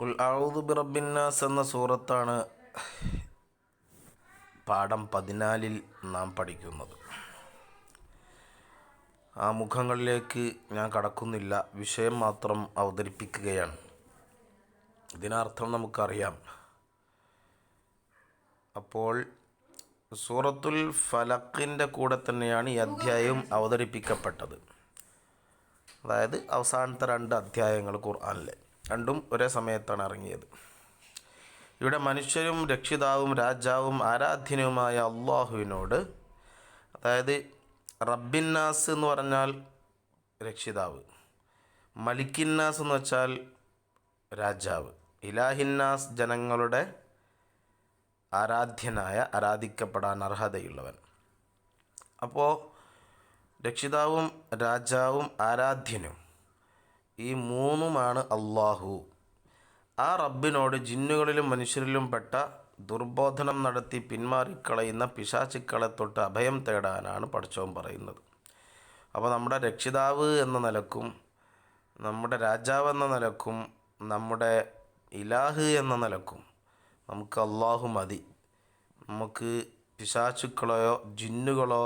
ഉൽ ഔദു ബിറബിന്നാസ് എന്ന സൂറത്താണ് പാഠം പതിനാലിൽ നാം പഠിക്കുന്നത്. ആ മുഖങ്ങളിലേക്ക് ഞാൻ കടക്കുന്നില്ല. വിഷയം മാത്രം അവതരിപ്പിക്കുകയാണ്. ഇതിനർത്ഥം നമുക്കറിയാം. അപ്പോൾ സൂറത്തുൽ ഫലക്കിന്റെ കൂടെ തന്നെയാണ് ഈ അധ്യായം അവതരിപ്പിക്കപ്പെട്ടത്. അതായത് അവസാനത്തെ രണ്ട് അധ്യായങ്ങൾ ഖുർആനിലെ. രണ്ടും ഒരേ സമയത്താണ് ഇറങ്ങിയത്. ഇവിടെ മനുഷ്യരും രക്ഷിതാവും രാജാവും ആരാധ്യനുമായ അള്ളാഹുവിനോട് അതായത് റബ്ബിന്നാസ് എന്ന് പറഞ്ഞാൽ രക്ഷിതാവ് മലിക്കിന്നാസ് എന്ന് വെച്ചാൽ രാജാവ് ഇലാഹിന്നാസ് ജനങ്ങളുടെ ആരാധ്യനായ ആരാധിക്കപ്പെടാൻ അർഹതയുള്ളവൻ. അപ്പോൾ രക്ഷിതാവും രാജാവും ആരാധ്യനും ഈ മൂന്നുമാണ് അള്ളാഹു ആ റബ്ബിനോട് ജിന്നുകളിലും മനുഷ്യരിലും പെട്ട ദുർബോധനം നടത്തി പിന്മാറിക്കളയുന്ന പിശാചുക്കളെ തൊട്ട് അഭയം തേടാനാണ് പഠിച്ചവൻ പറയുന്നത്. അപ്പോൾ നമ്മുടെ രക്ഷിതാവ് എന്ന നിലക്കും നമ്മുടെ രാജാവ് എന്ന നിലക്കും നമ്മുടെ ഇലാഹ് എന്ന നിലക്കും നമുക്ക് അള്ളാഹു മതി. നമുക്ക് പിശാചുക്കളെയോ ജിന്നുകളോ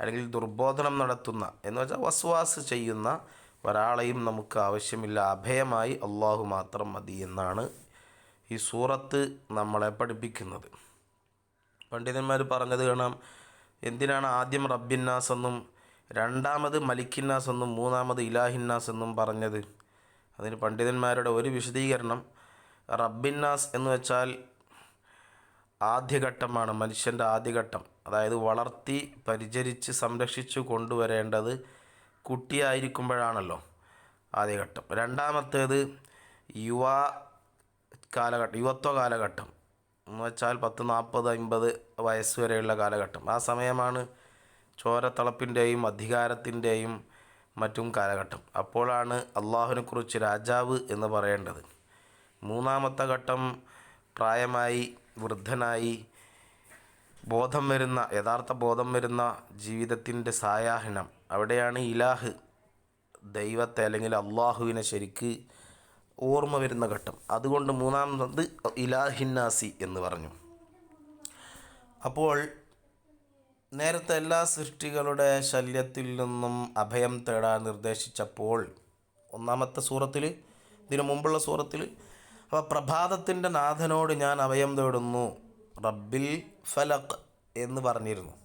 അല്ലെങ്കിൽ ദുർബോധനം നടത്തുന്ന എന്ന് വെച്ചാൽ വസ്വാസ് ചെയ്യുന്ന ഒരാളെയും നമുക്ക് ആവശ്യമില്ല. അഭയമായി അള്ളാഹു മാത്രം മതി എന്നാണ് ഈ സൂറത്ത് നമ്മളെ പഠിപ്പിക്കുന്നത്. പണ്ഡിതന്മാർ പറഞ്ഞത് കാണാം എന്തിനാണ് ആദ്യം റബ്ബിന്നാസ് എന്നും രണ്ടാമത് മലിക്കിന്നാസ് എന്നും മൂന്നാമത് ഇലാഹിന്നാസ് എന്നും പറഞ്ഞത്? അതിന് പണ്ഡിതന്മാരുടെ ഒരു വിശദീകരണം റബ്ബിന്നാസ് എന്ന് വെച്ചാൽ ആദ്യഘട്ടമാണ് മനുഷ്യന്റെ ആദ്യഘട്ടം. അതായത് വളർത്തി പരിചരിച്ച് സംരക്ഷിച്ചു കൊണ്ടുവരേണ്ടത് കുട്ടിയായിരിക്കുമ്പോഴാണല്ലോ ആദ്യഘട്ടം. രണ്ടാമത്തേത് യുവ കാലഘട്ടം യുവത്വ കാലഘട്ടം. എന്ന് വെച്ചാൽ പത്ത് നാൽപ്പത് അമ്പത് വയസ്സ് വരെയുള്ള കാലഘട്ടം. ആ സമയമാണ് ചോരത്തളപ്പിന്റെയും അധികാരത്തിന്റെയും മറ്റും കാലഘട്ടം. അപ്പോഴാണ് അള്ളാഹുവിനെക്കുറിച്ച് രാജാവ് എന്ന് പറയേണ്ടത്. മൂന്നാമത്തെ ഘട്ടം പ്രായമായി വൃദ്ധനായി ബോധം വരുന്ന യഥാർത്ഥ ബോധം വരുന്ന ജീവിതത്തിന്റെ സായാഹ്നം. അവിടെയാണ് ഇലാഹ് ദൈവത്തെ അല്ലെങ്കിൽ അള്ളാഹുവിനെ ശരിക്ക് ഓർമ്മ വരുന്ന ഘട്ടം. അതുകൊണ്ട് മൂന്നാമത് ഇലാഹിന്നാസി എന്ന് പറഞ്ഞു. അപ്പോൾ നേരത്തെ എല്ലാ സൃഷ്ടികളുടെ ശല്യത്തിൽ നിന്നും അഭയം തേടാൻ നിർദ്ദേശിച്ചപ്പോൾ ഒന്നാമത്തെ സൂറത്തിൽ ഇതിനു മുമ്പുള്ള സൂറത്തിൽ അപ്പോൾ പ്രഭാതത്തിന്റെ നാഥനോട് ഞാൻ അഭയം തേടുന്നു റബ്ബിൽ ഫലഖ് എന്ന് പറഞ്ഞിരുന്നു.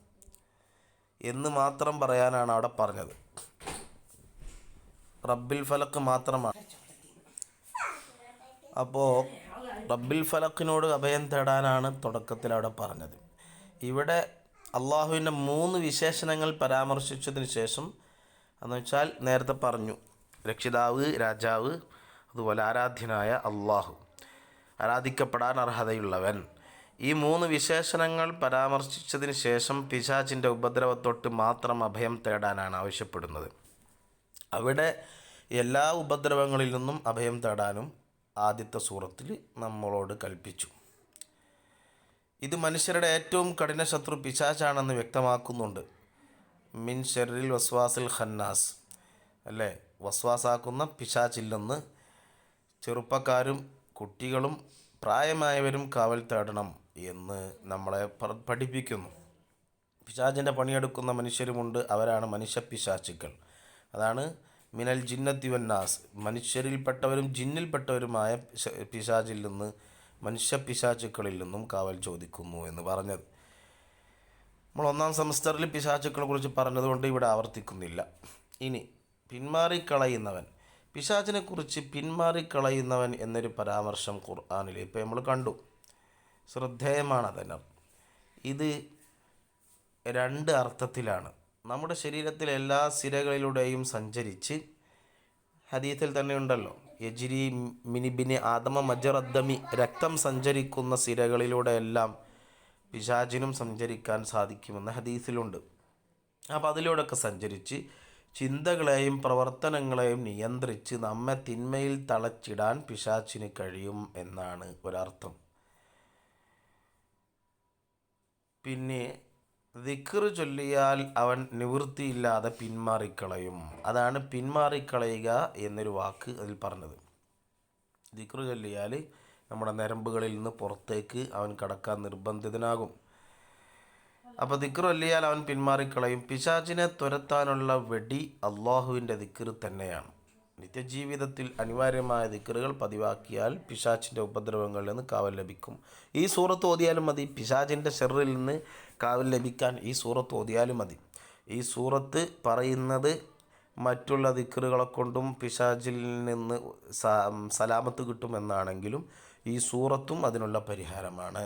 എന്ന് മാത്രം പറയാനാണ് അവിടെ പറഞ്ഞത്. റബ്ബിൽ ഫലക്ക് മാത്രമാണ്. അപ്പോൾ റബ്ബിൽ ഫലക്കിനോട് അഭയം തേടാനാണ് തുടക്കത്തിൽ അവിടെ പറഞ്ഞത്. ഇവിടെ അള്ളാഹുവിന്റെ മൂന്ന് വിശേഷണങ്ങൾ പരാമർശിച്ചതിന് ശേഷം എന്ന് വെച്ചാൽ നേരത്തെ പറഞ്ഞു രക്ഷിതാവ് രാജാവ് അതുപോലെ ആരാധ്യനായ അള്ളാഹു ആരാധിക്കപ്പെടാൻ അർഹതയുള്ളവൻ. ഈ മൂന്ന് വിശേഷണങ്ങൾ പരാമർശിച്ചതിന് ശേഷം പിശാചിന്റെ ഉപദ്രവത്തൊട്ട് മാത്രം അഭയം തേടാനാണ് ആവശ്യപ്പെടുന്നത്. അവിടെ എല്ലാ ഉപദ്രവങ്ങളിൽ നിന്നും അഭയം തേടാനും ആദ്യത്തെ സൂറത്തിൽ നമ്മളോട് കൽപ്പിച്ചു. ഇത് മനുഷ്യരുടെ ഏറ്റവും കഠിന ശത്രു പിശാചാണെന്ന് വ്യക്തമാക്കുന്നുണ്ട്. മിൻ ഷെറിൽ വസ്വാസിൽ ഖന്നാസ്. അല്ലേ? വസ്വാസാക്കുന്ന പിശാചില്ലെന്ന് ചെറുപ്പക്കാരും കുട്ടികളും പ്രായമായവരും കാവൽ തേടണം. എന്ന് നമ്മളെ പഠിപ്പിക്കുന്നു. പിശാചിന്റെ പണിയെടുക്കുന്ന മനുഷ്യരുമുണ്ട്. അവരാണ് മനുഷ്യ പിശാചുക്കൾ അതാണ് മിനൽ ജിന്നത്തി വന്നാസ്. മനുഷ്യരിൽപ്പെട്ടവരും ജിന്നിൽപ്പെട്ടവരുമായ പിശാചിൽ നിന്ന് മനുഷ്യ പിശാചുക്കളിൽ നിന്നും കാവൽ ചോദിക്കുന്നു എന്ന് പറഞ്ഞത്. നമ്മൾ ഒന്നാം സെമസ്റ്ററിൽ പിശാചുക്കളെ കുറിച്ച് പറഞ്ഞതുകൊണ്ട് ഇവിടെ ആവർത്തിക്കുന്നില്ല. ഇനി പിന്മാറിക്കളയുന്നവൻ. പിശാചിനെക്കുറിച്ച് പിന്മാറിക്കളയുന്നവൻ എന്നൊരു പരാമർശം ഖുർആാനിൽ ഇപ്പോൾ നമ്മൾ കണ്ടു. ശ്രദ്ധേയമാണ് അതിന് ഇത് രണ്ട് അർത്ഥത്തിലാണ്. നമ്മുടെ ശരീരത്തിലെ എല്ലാ സിരകളിലൂടെയും സഞ്ചരിച്ച് ഹദീത്തിൽ തന്നെ ഉണ്ടല്ലോ. യജിരി മിനിബിനി ആദമ മജറദ്ദമി രക്തം സഞ്ചരിക്കുന്ന സിരകളിലൂടെയെല്ലാം പിശാചിനും സഞ്ചരിക്കാൻ സാധിക്കുമെന്ന് ഹദീസിലുണ്ട്. അപ്പോൾ അതിലൂടെയൊക്കെ സഞ്ചരിച്ച് ചിന്തകളെയും പ്രവർത്തനങ്ങളെയും നിയന്ത്രിച്ച് നമ്മെ തിന്മയിൽ തളച്ചിടാൻ പിശാച്ചിന് കഴിയും എന്നാണ് ഒരർത്ഥം. പിന്നെ ദിക്ർ ചൊല്ലിയാൽ അവൻ നിവൃത്തിയില്ലാതെ പിന്മാറിക്കളയും. അതാണ് പിന്മാറിക്കളയുക എന്നൊരു വാക്ക് അതിൽ പറഞ്ഞത്. ദിക്റ് ചൊല്ലിയാൽ നമ്മുടെ നരമ്പുകളിൽ നിന്ന് പുറത്തേക്ക് അവൻ കടക്കാൻ നിർബന്ധിതനാകും. അപ്പോൾ ദിക്റ് ചൊല്ലിയാൽ അവൻ പിന്മാറിക്കളയും. പിശാചിനെ തുരത്താനുള്ള വെടി അള്ളാഹുവിന്റെ ദിക്റ് തന്നെയാണ്. നിത്യജീവിതത്തിൽ അനിവാര്യമായ ദിക്കറുകൾ പതിവാക്കിയാൽ പിശാച്ചിന്റെ ഉപദ്രവങ്ങളിൽ നിന്ന് കാവൽ ലഭിക്കും. ഈ സൂറത്ത് ഓതിയാലും മതി. പിശാചിന്റെ ഷെറിൽ നിന്ന് കാവൽ ലഭിക്കാൻ ഈ സൂറത്ത് ഓതിയാലും മതി. ഈ സൂറത്ത് പറയുന്നത് മറ്റുള്ള ദിക്കറുകളെ കൊണ്ടും പിശാചിൽ നിന്ന് സലാമത്ത് കിട്ടുമെന്നാണെങ്കിലും ഈ സൂറത്തും അതിനുള്ള പരിഹാരമാണ്.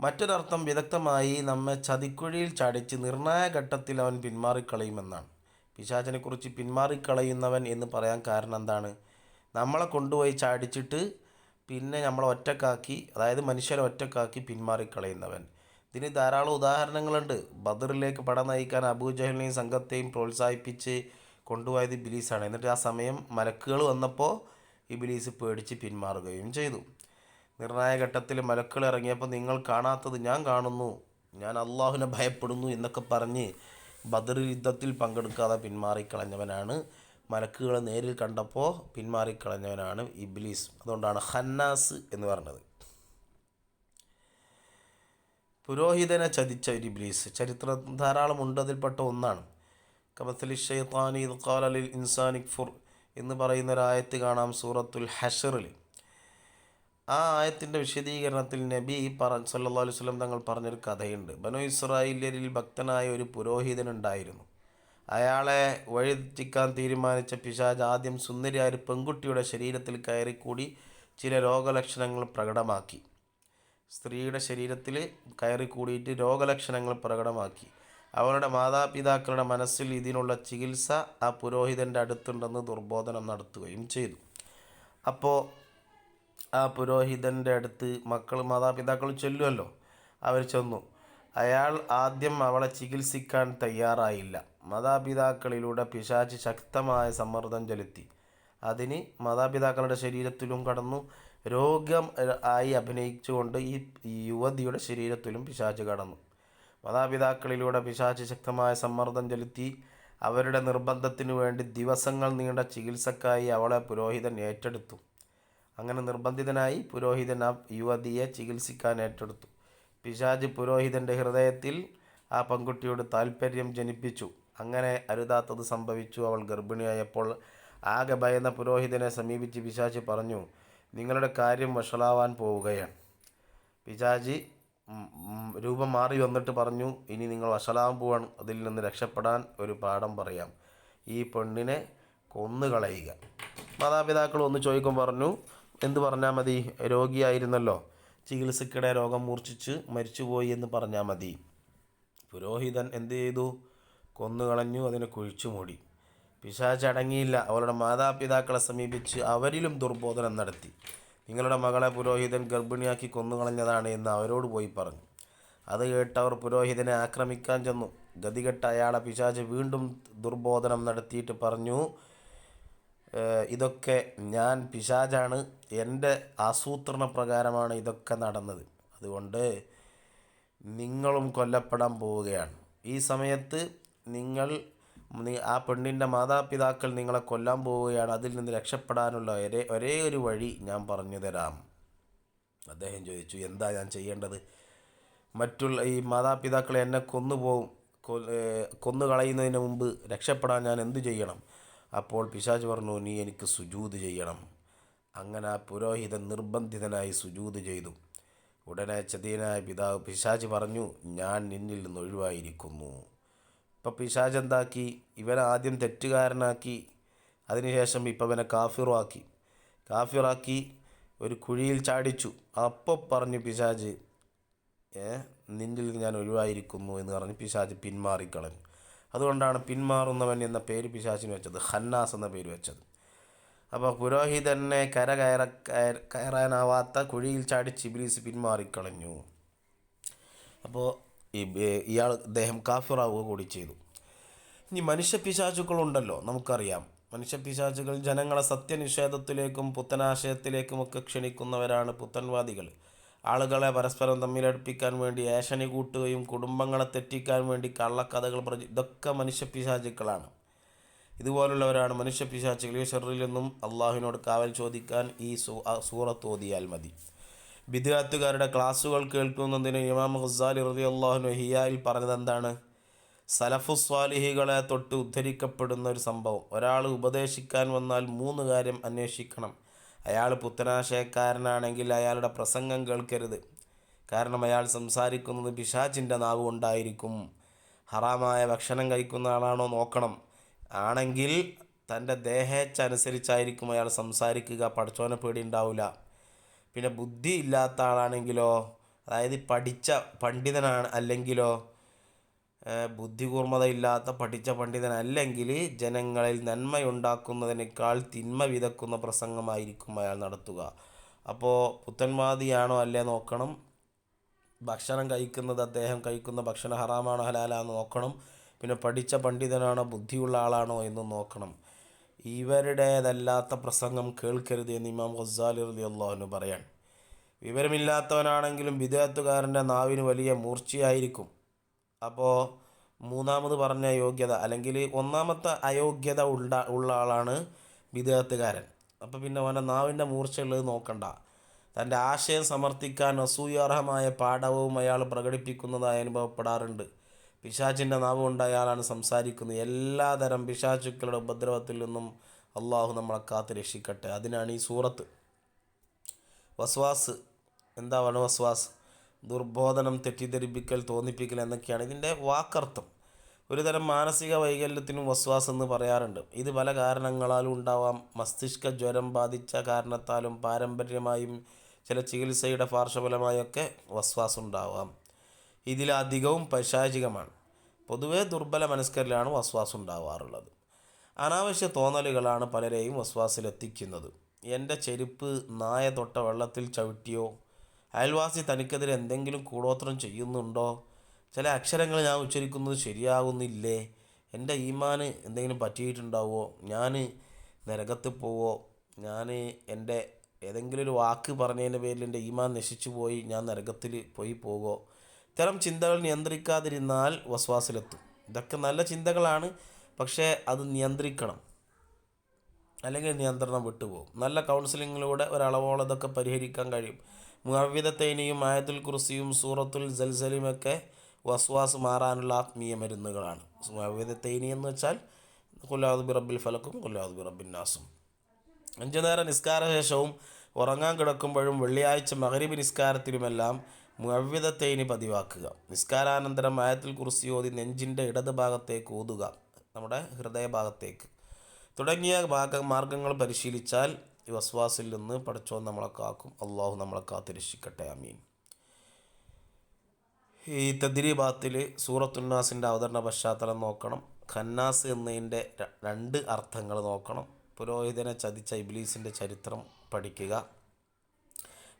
മറ്റൊരർത്ഥം വിദഗ്ധമായി നമ്മെ ചതിക്കുഴിയിൽ ചാടിച്ച് നിർണായ ഘട്ടത്തിൽ അവൻ പിന്മാറിക്കളയുമെന്നാണ്. പിശാചിനെക്കുറിച്ച് പിന്മാറിക്കളയുന്നവൻ എന്ന് പറയാൻ കാരണം എന്താണ്? നമ്മളെ കൊണ്ടുപോയി ചാടിച്ചിട്ട് പിന്നെ നമ്മളെ ഒറ്റക്കാക്കി അതായത് മനുഷ്യരെ ഒറ്റക്കാക്കി പിന്മാറിക്കളയുന്നവൻ. ഇതിന് ധാരാളം ഉദാഹരണങ്ങളുണ്ട്. ബദറിലേക്ക് പട നയിക്കാൻ അബൂജഹലിനെയും സംഘത്തെയും പ്രോത്സാഹിപ്പിച്ച് കൊണ്ടുപോയത് ഇബിലീസാണ്. എന്നിട്ട് ആ സമയം മലക്കുകൾ വന്നപ്പോൾ ഇബിലീസ് പേടിച്ച് പിന്മാറുകയും ചെയ്തു. നിർണായക ഘട്ടത്തിൽ മലക്കുകൾ ഇറങ്ങിയപ്പോൾ നിങ്ങൾ കാണാത്തത് ഞാൻ കാണുന്നു. ഞാൻ അള്ളാഹുവിനെ ഭയപ്പെടുന്നു എന്നൊക്കെ പറഞ്ഞ് ബദർ യുദ്ധത്തിൽ പങ്കെടുക്കാതെ പിന്മാറിക്കളഞ്ഞവനാണ്. മലക്കുകളെ നേരിൽ കണ്ടപ്പോൾ പിന്മാറിക്കളഞ്ഞവനാണ് ഇബ്ലീസ്. അതുകൊണ്ടാണ് ഹന്നാസ് എന്ന് പറഞ്ഞത്. പുരോഹിതനെ ചതിച്ച ഒരു ഇബ്ലീസ്. ചരിത്രം ധാരാളമുണ്ട് അതിൽപ്പെട്ട ഒന്നാണ്. കമത്തലി ഷെയ്ത്താനി ഇൻസാനിക് ഫുർ എന്ന് പറയുന്ന ആയത്ത് കാണാം സൂറത്തുൽ ഹഷറിൽ. ആ ആയത്തിന്റെ വിശദീകരണത്തിൽ നബി പറ സല്ലാ അലൈഹി തങ്ങൾ പറഞ്ഞൊരു കഥയുണ്ട്. ബനു ഇസ്രായേലിൽ ഭക്തനായ ഒരു പുരോഹിതനുണ്ടായിരുന്നു. അയാളെ വഴിതെറ്റിക്കാൻ തീരുമാനിച്ച പിശാജ് ആദ്യം സുന്ദരിയായ ഒരു പെൺകുട്ടിയുടെ ശരീരത്തിൽ കയറിക്കൂടി ചില രോഗലക്ഷണങ്ങൾ പ്രകടമാക്കി. സ്ത്രീയുടെ ശരീരത്തിൽ കയറിക്കൂടിയിട്ട് രോഗലക്ഷണങ്ങൾ പ്രകടമാക്കി. അവരുടെ മാതാപിതാക്കളുടെ മനസ്സിൽ ഇതിനുള്ള ചികിത്സ ആ പുരോഹിതന്റെ അടുത്തുണ്ടെന്ന് ദുർബോധനം നടത്തുകയും ചെയ്തു. അപ്പോൾ ആ പുരോഹിതന്റെ അടുത്ത് മക്കൾ മാതാപിതാക്കൾ ചെല്ലുമല്ലോ അവർ ചെന്നു. അയാൾ ആദ്യം അവളെ ചികിത്സിക്കാൻ തയ്യാറായില്ല. മാതാപിതാക്കളിലൂടെ പിശാച് ശക്തമായ സമ്മർദ്ദം ചെലുത്തി. അതിന് മാതാപിതാക്കളുടെ ശരീരത്തിലും കടന്നു. രോഗം ആയി അഭിനയിച്ചുകൊണ്ട് ഈ യുവതിയുടെ ശരീരത്തിലും പിശാച് കടന്നു. മാതാപിതാക്കളിലൂടെ പിശാച് ശക്തമായ സമ്മർദ്ദം ചെലുത്തി. അവരുടെ നിർബന്ധത്തിനു വേണ്ടി ദിവസങ്ങൾ നീണ്ട ചികിത്സക്കായി അവളെ പുരോഹിതൻ ഏറ്റെടുത്തു. അങ്ങനെ നിർബന്ധിതനായി പുരോഹിതൻ ആ യുവതിയെ ചികിത്സിക്കാൻ ഏറ്റെടുത്തു. പിശാജ് പുരോഹിതന്റെ ഹൃദയത്തിൽ ആ പെൺകുട്ടിയോട് താല്പര്യം ജനിപ്പിച്ചു. അങ്ങനെ അരുതാത്തത് സംഭവിച്ചു. അവൾ ഗർഭിണിയായപ്പോൾ ആകെ ഭയന്ന പുരോഹിതനെ സമീപിച്ച് പിശാജ് പറഞ്ഞു നിങ്ങളുടെ കാര്യം വഷളാവാൻ പോവുകയാണ്. പിശാജി രൂപം മാറി വന്നിട്ട് പറഞ്ഞു ഇനി നിങ്ങൾ വഷളാവാൻ പോവാണ്. അതിൽ നിന്ന് രക്ഷപ്പെടാൻ ഒരു പാഠം പറയാം. ഈ പെണ്ണിനെ കൊന്നുകളയുക. മാതാപിതാക്കൾ ഒന്ന് ചോദിക്കും പറഞ്ഞു എന്ത് പറഞ്ഞാൽ മതി? രോഗിയായിരുന്നല്ലോ. ചികിത്സക്കിടെ രോഗം മൂർച്ഛിച്ച് മരിച്ചുപോയി എന്ന് പറഞ്ഞാൽ മതി. പുരോഹിതൻ എന്ത് ചെയ്തു? കൊന്നുകളഞ്ഞു അതിനെ കുഴിച്ചു മൂടി. പിശാചടങ്ങിയില്ല അവളുടെ മാതാപിതാക്കളെ സമീപിച്ച് അവരിലും ദുർബോധനം നടത്തി. നിങ്ങളുടെ മകളെ പുരോഹിതൻ ഗർഭിണിയാക്കി കൊന്നുകളഞ്ഞതാണ് എന്ന് അവരോട് പോയി പറഞ്ഞു. അത് കേട്ടവർ പുരോഹിതനെ ആക്രമിക്കാൻ ചെന്നു. ഗതികെട്ട അയാളെ പിശാച് വീണ്ടും ദുർബോധനം നടത്തിയിട്ട് പറഞ്ഞു "ഏഹ്, ഇതൊക്കെ ഞാൻ പിശാചാണ്. എന്റെ ആസൂത്രണ പ്രകാരമാണ് ഇതൊക്കെ നടന്നത്. അതുകൊണ്ട് നിങ്ങളും കൊല്ലപ്പെടാൻ പോവുകയാണ്. ഈ സമയത്ത് നിങ്ങൾ ആ പെണ്ണിന്റെ മാതാപിതാക്കൾ നിങ്ങളെ കൊല്ലാൻ പോവുകയാണ്. അതിൽ നിന്ന് രക്ഷപ്പെടാനുള്ള ഒരേ ഒരേ ഒരു വഴി ഞാൻ പറഞ്ഞു തരാം. അദ്ദേഹം ചോദിച്ചു എന്താ ഞാൻ ചെയ്യേണ്ടത്? മറ്റുള്ള ഈ മാതാപിതാക്കളെ എന്നെ കൊന്നുപോകും കൊന്നു കളയുന്നതിന് മുമ്പ് രക്ഷപ്പെടാൻ ഞാൻ എന്തു ചെയ്യണം? അപ്പോൾ പിശാജ് പറഞ്ഞു നീ എനിക്ക് സുജൂത് ചെയ്യണം. അങ്ങനെ ആ പുരോഹിതൻ നിർബന്ധിതനായി സുജൂത് ചെയ്തു. ഉടനെ ചതിയനായ പിതാവ് പിശാജ് പറഞ്ഞു ഞാൻ നിന്നിൽ നിന്ന് ഒഴിവായിരിക്കുന്നു. ഇപ്പം പിശാജ് എന്താക്കി? ഇവനെ ആദ്യം തെറ്റുകാരനാക്കി. അതിനുശേഷം ഇപ്പം ഇവനെ കാഫിറാക്കി കാഫിറാക്കി ഒരു കുഴിയിൽ ചാടിച്ചു. അപ്പോൾ പറഞ്ഞു പിശാജ് നിന്നിൽ ഞാൻ ഒഴിവായിരിക്കുന്നു എന്ന് പറഞ്ഞ് പിശാജ് പിന്മാറിക്കളഞ്ഞു. അതുകൊണ്ടാണ് പിന്മാറുന്നവൻ എന്ന പേര് പിശാചിന് വെച്ചത് ഹന്നാസ് എന്ന പേര് വെച്ചത്. അപ്പോൾ പുരോഹിതനെ കര കയറ കയറ- കയറാനാവാത്ത കുഴിയിൽ ചാടി ചിബിലീസ് പിന്മാറിക്കളഞ്ഞു. അപ്പോൾ ഇയാൾ അദ്ദേഹം കാഫിറാവുക കൂടി ചെയ്തു. ഇനി മനുഷ്യ പിശാചുക്കളുണ്ടല്ലോ നമുക്കറിയാം. മനുഷ്യ പിശാചുകൾ ജനങ്ങളെ സത്യനിഷേധത്തിലേക്കും പുത്തനാശയത്തിലേക്കുമൊക്കെ ക്ഷണിക്കുന്നവരാണ് പുത്തൻവാദികൾ. ആളുകളെ പരസ്പരം തമ്മിലടുപ്പിക്കാൻ വേണ്ടി ഏഷണി കൂട്ടുകയും കുടുംബങ്ങളെ തെറ്റിക്കാൻ വേണ്ടി കള്ളക്കഥകൾ പ്രച ഇതൊക്കെ മനുഷ്യ പിശാചുക്കളാണ് ഇതുപോലുള്ളവരാണ് മനുഷ്യ ഈ ഷെറിൽ നിന്നും അള്ളാഹുവിനോട് കാവൽ ചോദിക്കാൻ ഈ സൂറത്ത് ഓതിയാൽ മതി. വിദ്യാർത്ഥികാരുടെ ക്ലാസ്സുകൾ കേൾക്കുന്നതിന് ഇമാം ഹുസാലി റതി അള്ളാഹുനു ഹിയായിൽ പറഞ്ഞത് എന്താണ്? സലഫു സ്വാലിഹികളെ തൊട്ട് ഉദ്ധരിക്കപ്പെടുന്ന ഒരു സംഭവം. ഒരാൾ ഉപദേശിക്കാൻ വന്നാൽ മൂന്ന് കാര്യം അന്വേഷിക്കണം. അയാൾ പുത്തനാശയക്കാരനാണെങ്കിൽ അയാളുടെ പ്രസംഗം കേൾക്കരുത്. കാരണം അയാൾ സംസാരിക്കുന്നത് പിശാചിന്റെ നാവ് കൊണ്ടായിരിക്കും. ഹറാമായ ഭക്ഷണം കഴിക്കുന്ന ആളാണോ നോക്കണം. ആണെങ്കിൽ തന്റെ ദേഹേച്ഛ അനുസരിച്ചായിരിക്കും അയാൾ സംസാരിക്കുക. പഠിച്ചോനെ പേടി ഉണ്ടാവില്ല പിന്നെ ബുദ്ധി ഇല്ലാത്ത ആളാണെങ്കിലോ അതായത് പഠിച്ച പണ്ഡിതനാണ് അല്ലെങ്കിലോ ഏഹ് ബുദ്ധി കൂർമ്മതയില്ലാത്ത പഠിച്ച പണ്ഡിതനല്ലെങ്കിൽ ജനങ്ങളിൽ നന്മയുണ്ടാക്കുന്നതിനേക്കാൾ തിന്മ വിതക്കുന്ന പ്രസംഗമായിരിക്കും അയാൾ നടത്തുക. അപ്പോൾ പുത്തൻവാദിയാണോ അല്ലേ നോക്കണം. ഭക്ഷണം കഴിക്കുന്നത് അദ്ദേഹം കഴിക്കുന്ന ഭക്ഷണം ഹറാമാണോ ഹലാലാന്ന് നോക്കണം. പിന്നെ പഠിച്ച പണ്ഡിതനാണോ ബുദ്ധിയുള്ള ആളാണോ എന്ന് നോക്കണം. ഇവരുടേതല്ലാത്ത പ്രസംഗം കേൾക്കരുത് എന്ന് ഇമാം ഖസാലി റലി പറയാൻ. വിവരമില്ലാത്തവനാണെങ്കിലും വിദേഹത്തുകാരന്റെ നാവിന് വലിയ മൂർച്ചയായിരിക്കും. അപ്പോൾ മൂന്നാമത് പറഞ്ഞ യോഗ്യത അല്ലെങ്കിൽ ഒന്നാമത്തെ അയോഗ്യത ഉണ്ട ഉള്ള ആളാണ് വിദേഹത്തുകാരൻ. അപ്പോൾ പിന്നെ അവന്റെ നാവിന്റെ മൂർച്ചയുള്ളത് നോക്കണ്ട. തന്റെ ആശയം സമർത്ഥിക്കാൻ അസൂയാർഹമായ പാഠവും അയാൾ പ്രകടിപ്പിക്കുന്നതായി അനുഭവപ്പെടാറുണ്ട്. പിശാചിന്റെ നാവ് കൊണ്ട് അയാളാണ് സംസാരിക്കുന്നത് എല്ലാതരം പിശാചുക്കളുടെ ഉപദ്രവത്തിൽ നിന്നും അള്ളാഹു നമ്മളെ കാത്ത് രക്ഷിക്കട്ടെ. അതിനാണ് ഈ സൂറത്ത്. വസ്വാസ്. എന്താണ് വസ്വാസ്? ദുർബോധനം തെറ്റിദ്ധരിപ്പിക്കൽ തോന്നിപ്പിക്കൽ എന്നൊക്കെയാണ് ഇതിന്റെ വാക്കർത്ഥം. ഒരുതരം മാനസിക വൈകല്യത്തിനും വസ്വാസം എന്ന് പറയാറുണ്ട്. ഇത് പല കാരണങ്ങളാലും ഉണ്ടാവാം. മസ്തിഷ്ക ജ്വരം ബാധിച്ച കാരണത്താലും പാരമ്പര്യമായും ചില ചികിത്സയുടെ പാർശ്വഫലമായൊക്കെ വസ്വാസം ഉണ്ടാവാം. ഇതിലധികവും പൈശാചികമാണ്. പൊതുവെ ദുർബല മനസ്കരിലാണ് വസ്വാസം ഉണ്ടാവാറുള്ളത്. അനാവശ്യ തോന്നലുകളാണ് പലരെയും വസ്വാസിലെത്തിക്കുന്നത്. എന്റെ ചെരുപ്പ് നായ തൊട്ട വെള്ളത്തിൽ ചവിട്ടിയോ അയൽവാസി തനിക്കെതിരെ എന്തെങ്കിലും കൂടോത്രം ചെയ്യുന്നുണ്ടോ? ചില അക്ഷരങ്ങൾ ഞാൻ ഉച്ചരിക്കുന്നത് ശരിയാകുന്നില്ലേ എന്റെ ഈമാന് എന്തെങ്കിലും പറ്റിയിട്ടുണ്ടാവുമോ ഞാൻ നരകത്ത് പോവോ? ഞാൻ എന്റെ ഏതെങ്കിലും ഒരു വാക്ക് പറഞ്ഞതിന്റെ പേരിൽ എന്റെ ഈമാൻ നശിച്ചു പോയി ഞാൻ നരകത്തിൽ പോയി പോകുമോ ഇത്തരം ചിന്തകൾ നിയന്ത്രിക്കാതിരുന്നാൽ വസ്വാസിലെത്തും. ഇതൊക്കെ നല്ല ചിന്തകളാണ് പക്ഷേ അത് നിയന്ത്രിക്കണം. അല്ലെങ്കിൽ നിയന്ത്രണം വിട്ടുപോകും. നല്ല കൗൺസിലിങ്ങിലൂടെ ഒരളവോളം ഇതൊക്കെ പരിഹരിക്കാൻ കഴിയും. മുഅവ്വിദത്തൈനിയും ആയത്തുൽ കുർസിയും സൂറത്തുൽ ജൽസലിമൊക്കെ വസ്വാസ് മാറാനുള്ള ആത്മീയ മരുന്നുകളാണ്. മുഅവ്വിദത്തൈനി എന്ന് വെച്ചാൽ കുല്ലാദുബി റബ്ബിൽ ഫലക്കും കുല്ലാദുബി റബ്ബിൻ നാസും. അഞ്ചു നേരം നിസ്കാര ശേഷവും ഉറങ്ങാൻ കിടക്കുമ്പോഴും വെള്ളിയാഴ്ച മകരിബ് നിസ്കാരത്തിലുമെല്ലാം മുഅവ്വിദത്തൈനി പതിവാക്കുക. നിസ്കാരാനന്തരം ആയത്തിൽ കുറിച്ച് ഓതി നെഞ്ചിന്റെ ഇടത് ഭാഗത്തേക്ക് ഓതുക നമ്മുടെ ഹൃദയഭാഗത്തേക്ക്. തുടങ്ങിയ ഭാഗ മാർഗങ്ങൾ പരിശീലിച്ചാൽ ഈ വസ്വാസിൽ നിന്ന് പഠിച്ചോ നമ്മളെ കാക്കും. അള്ളാഹു നമ്മളെ കാത്തിരക്ഷിക്കട്ടെ. അമീൻ ഈ തദ്രീബാത്തിൽ സൂറത്തുന്നാസിന്റെ അവതരണ പശ്ചാത്തലം നോക്കണം. ഖന്നാസ് എന്നതിന്റെ രണ്ട് അർത്ഥങ്ങൾ നോക്കണം. പുരോഹിതനെ ചതിച്ച ഇബ്ലീസിന്റെ ചരിത്രം പഠിക്കുക.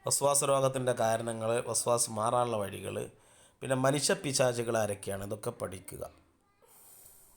വസ്വാസ രോഗത്തിന്റെ കാരണങ്ങൾ വസ്വാസ് മാറാനുള്ള വഴികൾ പിന്നെ മനുഷ്യ പിശാചുകൾ ആരൊക്കെയാണ്? ഇതൊക്കെ പഠിക്കുക.